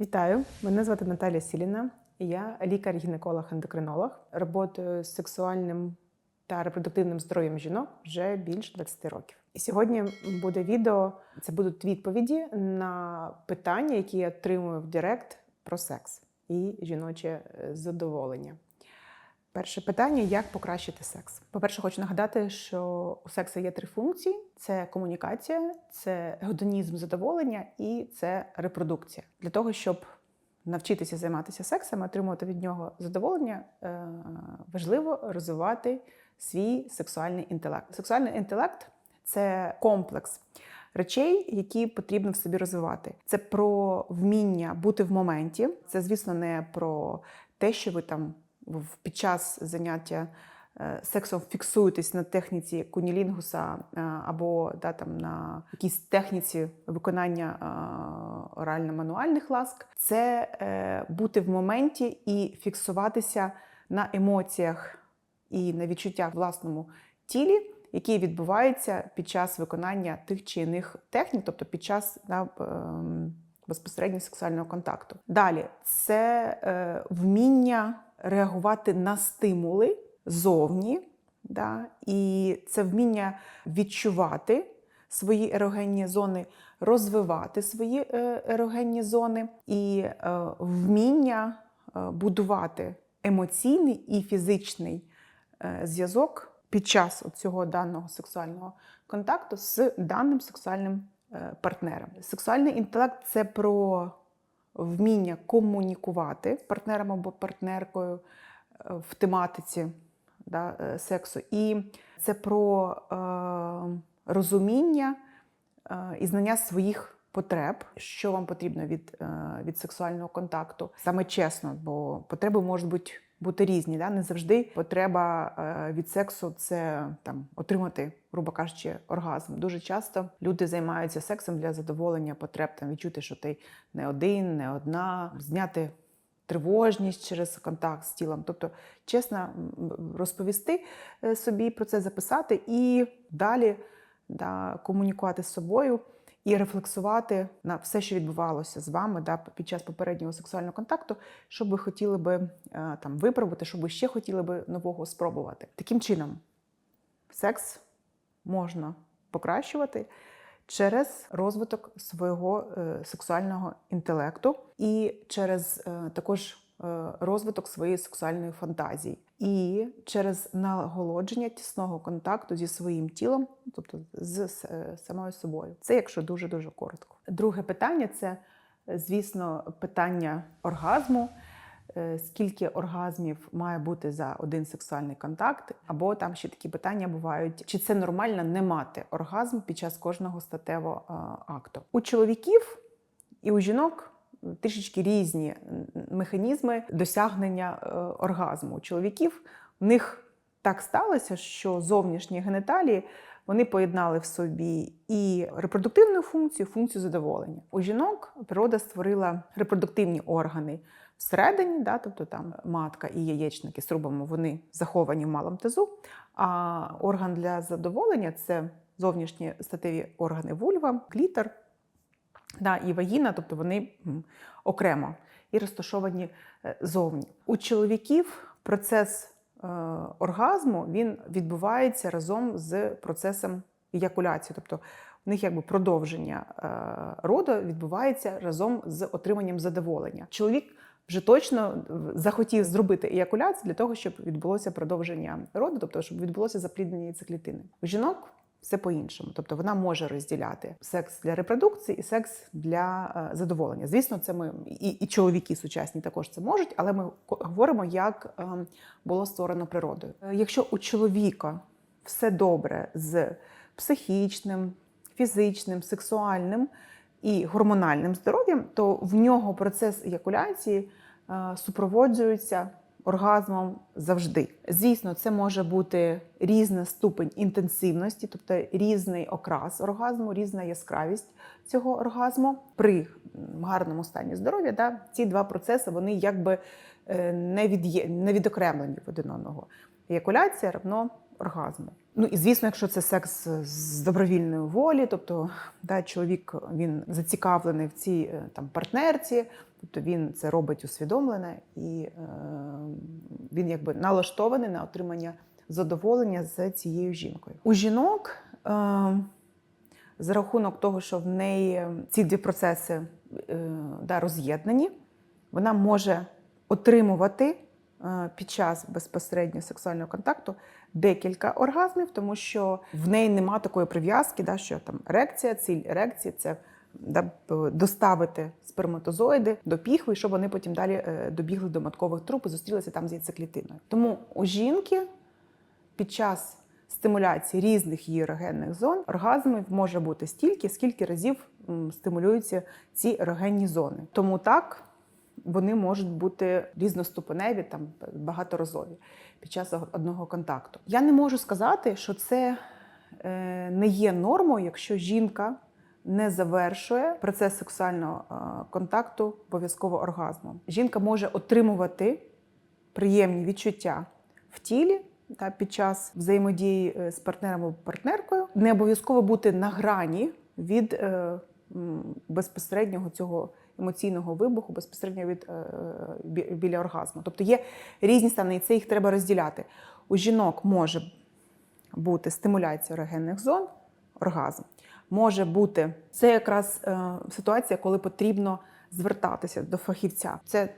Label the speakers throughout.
Speaker 1: Вітаю, мене звати Наталія Сіліна. Я лікар-гінеколог-ендокринолог. Работаю з сексуальним та репродуктивним здоров'ям жінок вже більше 20 років. І сьогодні буде відео. Це будуть відповіді на питання, які я отримую в Директ про секс і жіноче е, задоволення. Перше питання: як покращити секс? По-перше, хочу нагадати, що у сексу є три функції: це комунікація, це гедонізм задоволення і це репродукція. Для того, щоб навчитися займатися сексом, отримувати від нього задоволення, е, важливо розвивати свій сексуальний інтелект. Сексуальний інтелект це комплекс речей, які потрібно в собі розвивати. Це про вміння бути в моменті. Це, звісно, не про те, що ви там під час заняття е, сексом фіксуєтесь на техніці кунілінгуса е, або да, там, на якійсь техніці виконання е, орально-мануальних ласк, це бути в моменті і фіксуватися на емоціях і на відчуттях власному тілі, які відбуваються під час виконання тих чи інших технік, тобто під час да, ем, безпосередньо сексуального контакту. Далі це е, вміння реагувати на стимули зовні, да, і це вміння відчувати свої ерогенні зони, розвивати свої е, ерогенні зони і е, вміння е, будувати емоційний і фізичний зв'язок під час цього даного сексуального контакту з даним сексуальним партнером. Сексуальний інтелект це про вміння комунікувати партнером або партнеркою е, в тематиці да, е, сексу. І це про е, розуміння е, і знання своїх потреб, що вам потрібно від, е, від сексуального контакту. Саме чесно, бо потреби можуть бути. Бути різні, да? не завжди потреба е, від сексу це там отримати, грубо кажучи, оргазм. Дуже часто люди займаються сексом для задоволення потреб, там відчути, що ти не один, не одна, зняти тривожність через контакт з тілом. Тобто, чесно розповісти е, собі про це, записати і далі да, комунікувати з собою і рефлексувати на все, що відбувалося з вами да, під час попереднього сексуального контакту, що би хотіли би е, там випробувати, що би ще хотіли би нового спробувати. Таким чином, секс можна покращувати через розвиток свого е, сексуального інтелекту і через е, також розвиток своєї сексуальної фантазії, і через наголодження тісного контакту зі своїм тілом, тобто з е, самою собою. Це якщо дуже дуже коротко. Друге питання це, е, звісно, питання оргазму. Е, Скільки оргазмів має бути за один сексуальний контакт, або там ще такі питання бувають: чи це нормально не мати оргазм під час кожного статевого е, акту? У чоловіків і у жінок трішечки різні механізми досягнення е, оргазму. У чоловіків в них так сталося, що зовнішні геніталії вони поєднали в собі і репродуктивну функцію, функцію задоволення. У жінок природа створила репродуктивні органи всередині, да, тобто там матка і яєчники з трубами вони заховані в малому тазу. А орган для задоволення це зовнішні статеві органи вульва, клітор да, і вагіна, тобто вони окремо і розташовані е, зовні. У чоловіків процес е, оргазму він відбувається разом з процесом еякуляції, тобто у них якби продовження е, роду відбувається разом з отриманням задоволення. Чоловік вже точно захотів зробити еякуляцію для того, щоб відбулося продовження роду, тобто щоб відбулося запліднення яйцеклітини. У жінок все по-іншому. Тобто вона може розділяти секс для репродукції і секс для е, задоволення. Звісно, це ми і, і чоловіки сучасні також це можуть, але ми говоримо, як е, було створено природою. Е, Якщо у чоловіка все добре з психічним, фізичним, сексуальним і гормональним здоров'ям, то в нього процес еякуляції е, супроводжується оргазмом завжди. Звісно, це може бути різна ступень інтенсивності, тобто різний окрас оргазму, різна яскравість цього оргазму. При гарному стані здоров'я да, ці два процеси вони якби е, не, від'є, не відокремлені від один одного. Еякуляція равно оргазму. Ну і звісно, якщо це секс з добровільної волі, тобто да, чоловік він зацікавлений в цій е, там партнерці, тобто він це робить усвідомлене і е, він якби налаштований на отримання задоволення з цією жінкою. У жінок е, за рахунок того, що в неї ці дві процеси е, да, роз'єднані, вона може отримувати під час безпосередньо сексуального контакту декілька оргазмів, тому що в неї нема такої прив'язки, да, що там ерекція, ціль ерекції це да, доставити сперматозоїди до піхви, щоб вони потім далі е, добігли до маткових труб і зустрілися там з яйцеклітиною. Тому у жінки під час стимуляції різних її ерогенних зон оргазмів може бути стільки, скільки разів стимулюються ці ерогенні зони. Тому так вони можуть бути різноступеневі, там багаторазові під час одного контакту. Я не можу сказати, що це е, не є нормою, якщо жінка не завершує процес сексуального е, контакту обов'язково оргазмом. Жінка може отримувати приємні відчуття в тілі та під час взаємодії е, з партнером або партнеркою, не обов'язково бути на грані від безпосереднього цього емоційного вибуху, безпосередньо від е, біля оргазму. Тобто є різні стани, і це їх треба розділяти. У жінок може бути стимуляція ерогенних зон, оргазм. Може бути це якраз е, ситуація, коли потрібно звертатися до фахівця. Це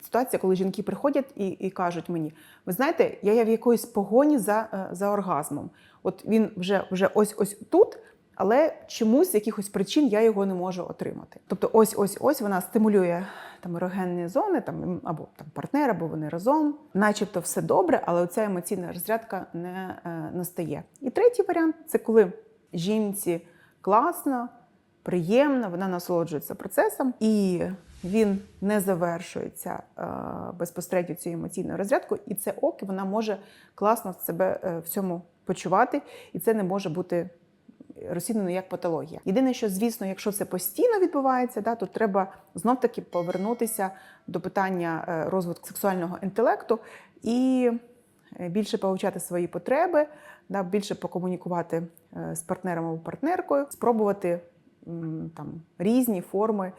Speaker 1: ситуація, коли жінки приходять і, і кажуть мені: ви знаєте, я є в якоїсь погоні за, е, за оргазмом. От він вже, вже ось ось тут. Але чомусь з якихось причин я його не можу отримати. Тобто, ось ось ось вона стимулює там ерогенні зони, там або там партнер, або вони разом, начебто все добре, але оця емоційна розрядка не е, настає. І третій варіант це коли жінці класно, приємно, вона насолоджується процесом, і він не завершується е, безпосередньо цією емоційною розрядкою, і це ок, і вона може класно себе е, в цьому почувати, і це не може бути розцінено як патологія. Єдине, що звісно, якщо це постійно відбувається, да, то треба знов таки повернутися до питання е, розвитку сексуального інтелекту і е, більше повчати свої потреби, да, більше покомунікувати е, з партнером або партнеркою, спробувати там різні форми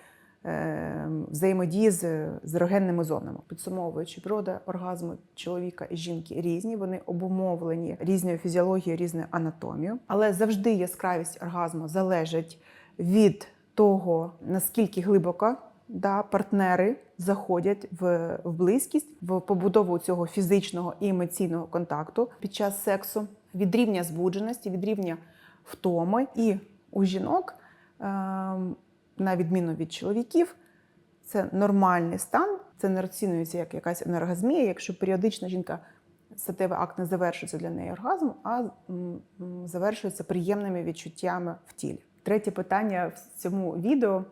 Speaker 1: взаємодії з, з ерогенними зонами. Підсумовуючи, природа оргазму чоловіка і жінки різні, вони обумовлені різною фізіологією, різною анатомією, але завжди яскравість оргазму залежить від того, наскільки глибоко да, партнери заходять в, в близькість, в побудову цього фізичного і емоційного контакту під час сексу, від рівня збудженості, від рівня втоми. І у жінок, ем, на відміну від чоловіків, це нормальний стан, це не розцінюється як якась енергозмія, якщо періодично жінка статевий акт не завершується для неї оргазмом, а завершується приємними відчуттями в тілі. Третє питання в цьому відео: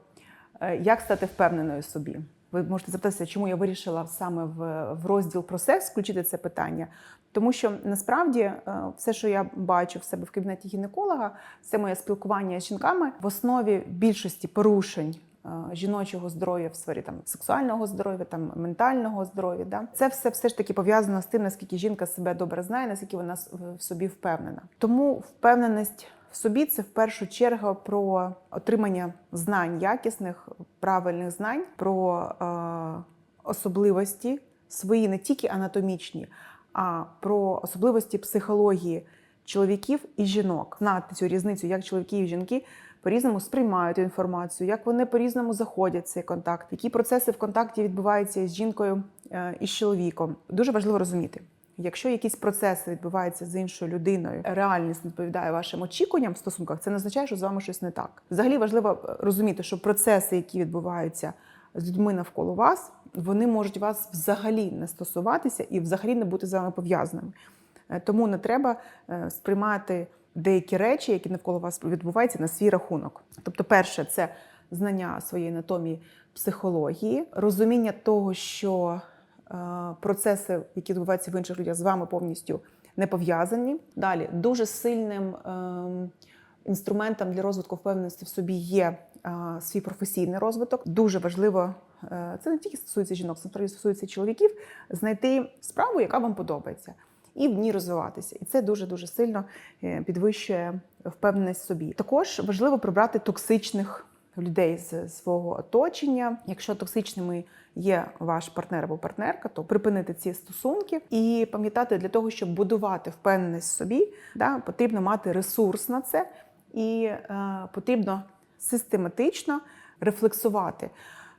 Speaker 1: Е, як стати впевненою в собі? Ви можете запитатися, чому я вирішила саме в, в розділ про секс включити це питання. Тому що насправді е, все, що я бачу в себе в кабінеті гінеколога, це моє спілкування з жінками в основі більшості порушень е, жіночого здоров'я в сфері там сексуального здоров'я, там ментального здоров'я. Да? Це все все ж таки пов'язано з тим, наскільки жінка себе добре знає, наскільки вона в собі впевнена. Тому впевненість в собі це в першу чергу про отримання знань якісних, правильних знань, про е, особливості свої не тільки анатомічні, а про особливості психології чоловіків і жінок. Знати цю різницю, як чоловіки і жінки по-різному сприймають інформацію, як вони по-різному заходять в цей контакт, які процеси в контакті відбуваються з жінкою е, і з чоловіком. Дуже важливо розуміти. Якщо якісь процеси відбуваються з іншою людиною, реальність відповідає вашим очікуванням в стосунках, це не означає, що з вами щось не так. Взагалі важливо е, розуміти, що процеси, які відбуваються з людьми навколо вас, вони можуть вас взагалі не стосуватися і взагалі не бути з вами пов'язаними. Е, Тому не треба е, сприймати деякі речі, які навколо вас відбуваються, на свій рахунок. Тобто, перше, це знання своєї анатомії, психології, розуміння того, що процеси, які відбуваються в інших людях, з вами повністю не пов'язані. Далі дуже сильним ем, інструментом для розвитку впевненості в собі є е, свій професійний розвиток. Дуже важливо. е, Це не тільки стосується жінок, це стосується чоловіків, знайти справу, яка вам подобається. і в ній розвиватися. І це дуже дуже сильно е, підвищує впевненість в собі. Також важливо прибрати токсичних людей з свого оточення. Якщо токсичними є ваш партнер або партнерка, то припинити ці стосунки і пам'ятати для того, щоб будувати впевненість в собі, да, потрібно мати ресурс на це, і е, потрібно систематично рефлексувати.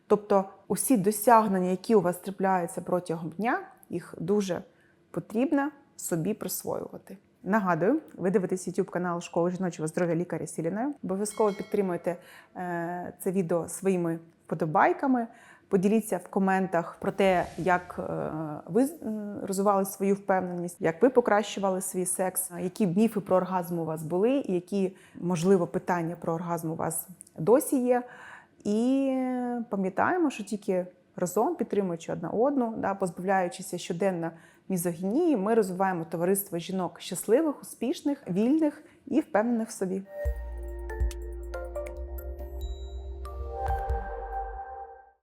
Speaker 1: Тобто, усі досягнення, які у вас трапляються протягом дня, їх дуже потрібно собі присвоювати. Нагадую, ви дивитесь YouTube канал Школи жіночого здоров'я лікаря Сіліною. Обов'язково підтримуйте е, це відео своїми вподобайками. Поділіться в коментах про те, як е, ви е, розвивали свою впевненість, як ви покращували свій секс, які міфи про оргазм у вас були, і які можливо питання про оргазм у вас досі є. І пам'ятаємо, що тільки разом, підтримуючи одна одну, да, позбавляючися щоденно мізогінії, ми розвиваємо товариство жінок щасливих, успішних, вільних і впевнених в собі.